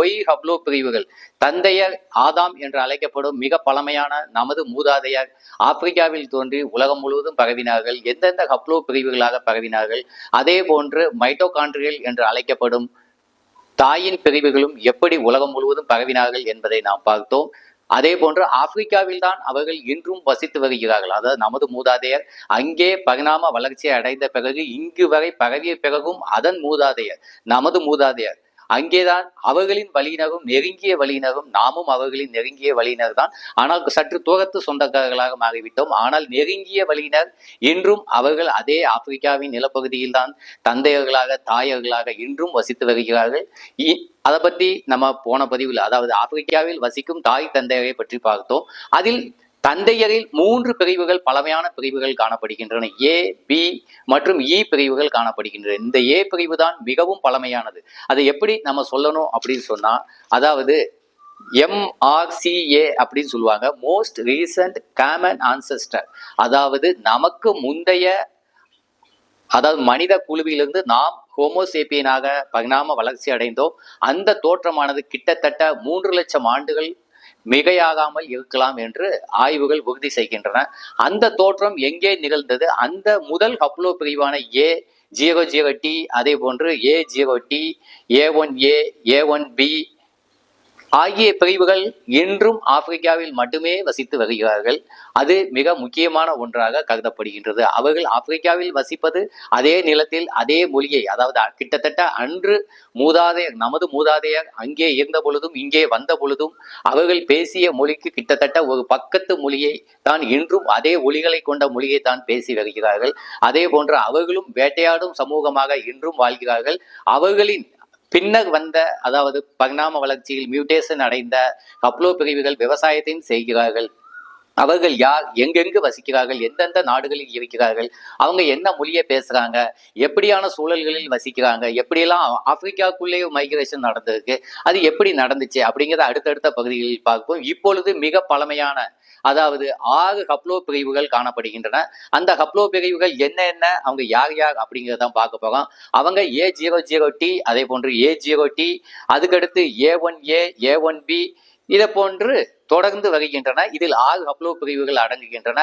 Y ஹப்லோ பிரிவுகள். தந்தையர் ஆதாம் என்று அழைக்கப்படும் மிக பழமையான நமது மூதாதையர் ஆப்பிரிக்காவில் தோன்றி உலகம் முழுவதும் பரவினார்கள். எந்தெந்த ஹப்லோ பிரிவுகளாக பரவினார்கள்? அதே போன்று மைட்டோகான்ட்ரியல் என்று அழைக்கப்படும் தாயின் பிரிவுகளும் எப்படி உலகம் முழுவதும் பரவினார்கள் என்பதை நாம் பார்த்தோம். அதே போன்று ஆப்பிரிக்காவில் தான் அவர்கள் இன்றும் வசித்து வருகிறார்கள். அதாவது நமது மூதாதையர் அங்கே பரிணாம வளர்ச்சியை அடைந்த பிறகு இங்கு வரை பரவிய பிறகும் அதன் மூதாதையர் நமது மூதாதையர். அங்கேதான் அவர்களின் வழியினரும் நெருங்கிய வழியினரும் நாமும் அவர்களின் நெருங்கிய வழியினர் தான். ஆனால் சற்று தூரத்து சொந்தக்காரர்களாக மாறிவிட்டோம். ஆனால் நெருங்கிய வழியினர் இன்றும் அவர்கள் அதே ஆப்பிரிக்காவின் நிலப்பகுதியில் தான் தந்தையர்களாக தாயர்களாக இன்றும் வசித்து வருகிறார்கள். இ- அதை பத்தி நம்ம போன பதிவில் அதாவது ஆப்பிரிக்காவில் வசிக்கும் தாய் தந்தையரை பற்றி பார்த்தோம். அதில் தந்தையரில் மூன்று பிரிவுகள் பழமையான பிரிவுகள் காணப்படுகின்றன. ஏ பி மற்றும் இ பிரிவுகள் காணப்படுகின்றன. இந்த ஏ பிரிவு தான் மிகவும் பழமையானது. அதை எப்படி நம்ம சொல்லணும் அப்படின்னு சொன்னா அதாவது எம்ஆர்சிஏ அப்படின்னு சொல்லுவாங்க. மோஸ்ட் ரீசன்ட் காமன் ஆன்சஸ்டர் அதாவது நமக்கு முந்தைய அதாவது மனித குழுவிலிருந்து நாம் ஹோமோசேப்பியனாக பரிணாம வளர்ச்சி அடைந்தோம். அந்த தோற்றமானது கிட்டத்தட்ட மூன்று லட்சம் ஆண்டுகள் மிகையாகாமல் இருக்கலாம் என்று ஆய்வுகள் உறுதி செய்கின்றன. அந்த தோற்றம் எங்கே நிகழ்ந்தது? அந்த முதல் ஹப்ளோ பிரிவான ஏ ஜீரோ ஜீரோ டி அதே போன்று A zero D A one A A one B ஆகிய பிரிவுகள் இன்றும் ஆப்பிரிக்காவில் மட்டுமே வசித்து வருகிறார்கள். அது மிக முக்கியமான ஒன்றாக கருதப்படுகின்றது. அவர்கள் ஆப்பிரிக்காவில் வசிப்பது அதே நிலத்தில் அதே மொழியை அதாவது கிட்டத்தட்ட அன்று மூதாதையர் நமது மூதாதையர் அங்கே இருந்த பொழுதும் இங்கே வந்த பொழுதும் அவர்கள் பேசிய மொழிக்கு கிட்டத்தட்ட ஒரு பக்கத்து மொழியை தான் இன்றும் அதே ஒளிகளை கொண்ட மொழியை தான் பேசி வருகிறார்கள். அதே போன்று அவர்களும் வேட்டையாடும் சமூகமாக இன்றும் வாழ்கிறார்கள். அவர்களின் பின்னர் வந்த அதாவது பரிணாம வளர்ச்சியில் மியூட்டேஷன் அடைந்த அப்ளோ பிரிவுகள் விவசாயத்தையும் செய்கிறார்கள். அவர்கள் யார் எங்கெங்கு வசிக்கிறார்கள் எந்தெந்த நாடுகளில் இருக்கிறார்கள் அவங்க என்ன மொழியை பேசுகிறாங்க எப்படியான சூழல்களில் வசிக்கிறாங்க எப்படியெல்லாம் ஆப்பிரிக்காக்குள்ளே மைக்ரேஷன் நடந்திருக்கு அது எப்படி நடந்துச்சு அப்படிங்கிறத அடுத்தடுத்த பகுதிகளில் பார்ப்போம். இப்பொழுது மிக பழமையான அதாவது ஆறு ஹப்ளோ பிரிவுகள் காணப்படுகின்றன. அந்த ஹப்ளோ பிரிவுகள் என்ன என்ன அவங்க யார் யார் அப்படிங்கிறத பார்க்க போகிறோம் அவங்க ஏ ஜீரோ ஜீரோ டி அதே போன்று ஏ ஜீரோ டி அதுக்கடுத்து A one A A one B இதை போன்று தொடர்ந்து வருகின்றன. இதில் ஆறு அப்லோ பிரிவுகள் அடங்குகின்றன.